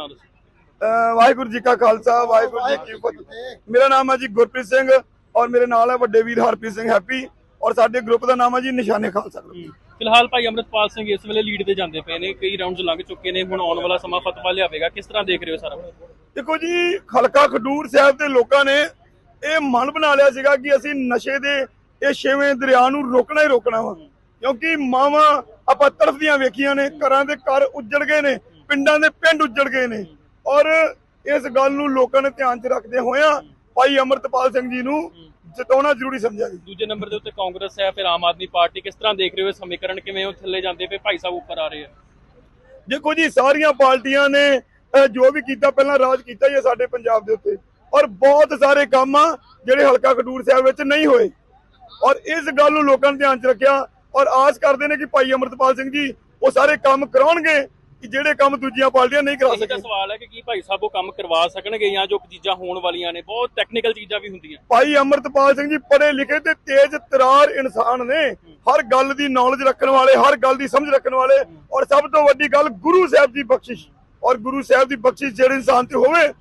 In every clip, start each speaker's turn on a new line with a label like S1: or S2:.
S1: ਨਾਮ ਦੱਸੋ।
S2: ਅਹ ਵਾਹਿਗੁਰੂ ਜੀ ਕਾ ਖਾਲਸਾ ਵਾਹਿਗੁਰੂ ਜੀ ਕੀ ਫਤਿਹ। ਮੇਰਾ ਨਾਮ ਹੈ ਜੀ ਗੁਰਪ੍ਰੀਤ ਸਿੰਘ ਔਰ ਮੇਰੇ ਨਾਲ ਹੈ ਵੱਡੇ ਵੀਰ ਹਰਪ੍ਰੀਤ ਸਿੰਘ ਹੈਪੀ ਔਰ ਸਾਡੇ ਗਰੁੱਪ ਦਾ ਨਾਮ ਹੈ ਜੀ ਨਿਸ਼ਾਨੇ ਖਾਲਸਾ ਗਰੁੱਪ
S1: ਫਿਲਹਾਲ ਭਾਈ ਅਮਰਤਪਾਲ ਸਿੰਘ ਇਸ ਵੇਲੇ ਲੀਡ ਤੇ ਜਾਂਦੇ ਪਏ ਨੇ ਕਈ ਰਾਉਂਡਸ ਲੰਘ ਚੁੱਕੇ ਨੇ ਹੁਣ ਆਉਣ ਵਾਲਾ ਸਮਾਂ ਫਤਵਾ ਲਿਆਵੇਗਾ। ਕਿਸ ਤਰ੍ਹਾਂ ਦੇਖ ਰਹੇ ਹੋ ਸਾਰਾ?
S2: ਦੇਖੋ ਜੀ ਖਲਕਾ ਖਡੂਰ ਸਾਹਿਬ ਦੇ ਲੋਕਾਂ ਨੇ ਇਹ ਮਨ ਬਣਾ ਲਿਆ ਸੀਗਾ ਕਿ ਅਸੀਂ ਨਸ਼ੇ ਦੇ ਇਹ ਛੇਵੇਂ ਦਰਿਆ ਨੂੰ ਰੋਕਣਾ ਹੀ ਰੋਕਣਾ ਵਾ। ਕਿਉਂਕਿ ਮਾਵਾਂ ਆਪਾਂ ਤੜਫਦੀਆਂ ਵੇਖੀਆਂ ਨੇ ਘਰਾਂ ਦੇ ਘਰ ਉੱਜੜ ਗਏ ਨੇ ਪਿੰਡਾਂ ਦੇ ਪਿੰਡ ਉੱਜੜ ਗਏ ਨੇ। ਔਰ ਇਸ ਗੱਲ ਨੂੰ ਲੋਕਾਂ ਨੇ ਧਿਆਨ 'ਚ ਰੱਖਦੇ ਹੋਇਆਂ ਭਾਈ ਅਮਰਤਪਾਲ ਸਿੰਘ ਜੀ ਨੂੰ ਜਿਤਾਉਣਾ ਜ਼ਰੂਰੀ ਸਮਝਿਆ ਜੀ
S1: ਦੂਜੇ ਨੰਬਰ ਦੇ ਉੱਤੇ ਕਾਂਗਰਸ ਹੈ ਫਿਰ ਆਮ ਆਦਮੀ ਪਾਰਟੀ ਕਿਸ ਤਰ੍ਹਾਂ ਦੇਖ ਰਹੇ ਹੋ ਸਮੀਕਰਨ? ਕਿਵੇਂ ਉਹ ਥੱਲੇ ਜਾਂਦੇ ਪਏ? ਭਾਈ ਸਾਹਿਬ ਉੱਪਰ ਆ ਰਹੇ ਆ।
S2: ਦੇਖੋ ਜੀ ਸਾਰੀਆਂ ਪਾਰਟੀਆਂ ਨੇ ਜੋ ਵੀ ਕੀਤਾ ਪਹਿਲਾਂ ਰਾਜ ਕੀਤਾ ਹੀ ਹੈ ਸਾਡੇ ਪੰਜਾਬ ਦੇ ਉੱਤੇ। ਔਰ ਬਹੁਤ ਸਾਰੇ ਕੰਮ ਆ ਜਿਹੜੇ ਹਲਕਾ ਖਡੂਰ ਸਾਹਿਬ ਵਿੱਚ ਨਹੀਂ ਹੋਏ। ਔਰ ਇਸ ਗੱਲ ਨੂੰ ਲੋਕਾਂ ਨੇ ਧਿਆਨ 'ਚ ਰੱਖਿਆ। ਔਰ ਆਸ ਕਰਦੇ ਨੇ ਕਿ ਭਾਈ ਅਮਰਤਪਾਲ ਸਿੰਘ ਜੀ ਉਹ ਸਾਰੇ ਕੰਮ ਕਰਾਉਣਗੇ। ਕਿ ਜਿਹੜੇ ਕੰਮ ਦੂਜੀਆਂ ਪਾਰਟੀਆਂ ਨਹੀਂ ਕਰਾ ਸਕੀਆਂ।
S1: ਸਵਾਲ ਹੈ ਕਿ ਕੀ ਭਾਈ ਸਾਹਿਬ ਉਹ ਕੰਮ ਕਰਵਾ ਸਕਣਗੇ ਜਾਂ ਜੋ ਚੀਜ਼ਾਂ ਹੋਣ ਵਾਲੀਆਂ ਨੇ ਬਹੁਤ ਟੈਕਨੀਕਲ ਚੀਜ਼ਾਂ ਵੀ ਹੁੰਦੀਆਂ।
S2: ਭਾਈ ਅਮਰਤਪਾਲ ਸਿੰਘ ਜੀ ਪੜ੍ਹੇ ਲਿਖੇ ਤੇ ਤੇਜ਼ ਤਰਾਰ ਇਨਸਾਨ ਨੇ। ਹਰ ਗੱਲ ਦੀ ਨੌਲੇਜ ਰੱਖਣ ਵਾਲੇ ਹਰ ਗੱਲ ਦੀ ਸਮਝ ਰੱਖਣ ਵਾਲੇ ਔਰ ਸਭ ਤੋਂ ਵੱਡੀ ਗੱਲ ਗੁਰੂ ਸਾਹਿਬ ਦੀ ਬਖਸ਼ਿਸ਼। ਔਰ ਗੁਰੂ ਸਾਹਿਬ ਦੀ ਬਖਸ਼ਿਸ਼ ਜਿਹੜੇ ਇਨਸਾਨ ਤੇ ਹੋਵੇ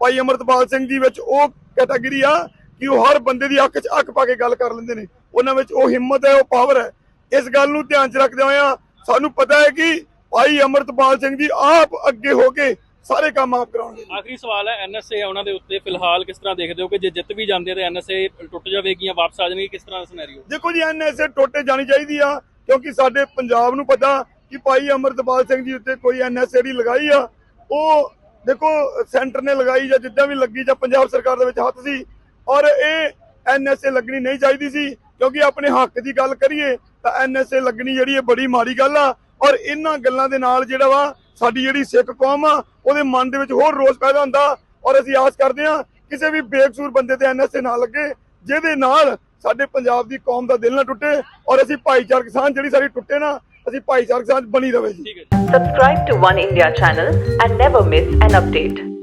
S2: ਭਾਈ ਅਮਰਤਪਾਲ ਸਿੰਘ ਜੀ ਵਿੱਚ ਉਹ ਕੈਟਾਗਰੀ ਆ ਕਿ ਉਹ ਹਰ ਬੰਦੇ ਦੀ ਅੱਖ 'ਚ ਅੱਖ ਪਾ ਕੇ ਗੱਲ ਕਰ ਲੈਂਦੇ ਨੇ। ਉਹਨਾਂ ਵਿੱਚ ਉਹ ਹਿੰਮਤ ਹੈ ਉਹ ਪਾਵਰ ਹੈ। ਇਸ ਗੱਲ ਨੂੰ ਧਿਆਨ 'ਚ ਰੱਖਦੇ ਹੋਇਆ ਸਾਨੂੰ ਪਤਾ ਹੈ ਕਿ ਭਾਈ ਅਮਰਤਪਾਲ ਸਿੰਘ ਜੀ ਆਪ ਅੱਗੇ ਹੋ ਕੇ ਸਾਰੇ ਕੰਮ ਆਪ ਕਰਾਉਣਗੇ।
S1: ਆਖਰੀ ਸਵਾਲ ਹੈ ਐਨਐਸਏ ਉਹਨਾਂ ਦੇ ਉੱਤੇ ਫਿਲਹਾਲ ਕਿਸ ਤਰ੍ਹਾਂ ਦੇਖਦੇ ਹੋ ਕਿ ਜੇ ਜਿੱਤ ਵੀ ਜਾਂਦੇ ਤਾਂ ਐਨਐਸਏ ਟੁੱਟ ਜਾਵੇਗੀ ਜਾਂ ਵਾਪਸ ਆ ਜਾਣਗੇ ਕਿਸ ਤਰ੍ਹਾਂ ਦਾ ਸਿਨੈਰੀਓ
S2: ਦੇਖੋ ਜੀ ਐਨਐਸਏ ਟੋਟੇ ਜਾਣੀ ਚਾਹੀਦੀ ਆ ਕਿਉਂਕਿ ਸਾਡੇ ਪੰਜਾਬ ਨੂੰ ਪਤਾ ਕਿ ਭਾਈ ਅਮਰਤਪਾਲ ਸਿੰਘ ਜੀ ਉੱਤੇ ਕੋਈ ਐਨਐਸਏ ਦੀ ਲਗਾਈ ਆ ਉਹ ਦੇਖੋ ਸੈਂਟਰ ਨੇ ਲਗਾਈ ਜਾਂ ਜਿੱਦਾਂ ਵੀ ਲੱਗੀ ਜਾਂ ਪੰਜਾਬ ਸਰਕਾਰ ਦੇ ਵਿੱਚ ਹੱਥ ਸੀ ਔਰ ਇਹ ਐਨਐਸਏ ਲੱਗਣੀ ਨਹੀਂ ਚਾਹੀਦੀ ਸੀ ਕਿਉਂਕਿ ਆਪਣੇ ਹੱਕ ਦੀ ਗੱਲ ਕਰੀਏ ਤਾਂ ਐਨਐਸਏ ਲੱਗਣੀ ਜਿਹੜੀ ਇਹ ਬੜੀ ਮਾੜੀ ਗੱਲ ਆ ਔਰ ਇਹਨਾਂ ਗੱਲਾਂ ਦੇ ਨਾਲ ਜਿਹੜਾ ਵਾ, ਸਾਡੀ ਜਿਹੜੀ ਸਿੱਖ ਕੌਮ ਆ, ਉਹਦੇ ਮਨ ਦੇ ਵਿੱਚ ਹੋਰ ਰੋਸ ਪੈਦਾ ਹੁੰਦਾ ਔਰ ਅਸੀਂ ਆਸ ਕਰਦੇ ਹਾਂ, ਕਿਸੇ ਵੀ ਬੇਕਸੂਰ ਬੰਦੇ ਤੇ ਐਨਐਸਏ ਨਾ ਲੱਗੇ, ਜਿਹਦੇ ਨਾਲ ਸਾਡੇ ਪੰਜਾਬ ਦੀ ਕੌਮ ਦਾ ਦਿਲ ਨਾ ਟੁੱਟੇ ਔਰ ਅਸੀਂ ਭਾਈਚਾਰਕ ਸਾਂਝ ਜਿਹੜੀ ਸਾਡੀ ਟੁੱਟੇ ਨਾ, ਅਸੀਂ ਭਾਈਚਾਰਕ ਸਾਂਝ ਬਣੀ ਰਵੇ ਜੀ
S1: ਠੀਕ ਹੈ ਜੀ।
S3: Subscribe to One India channel and never.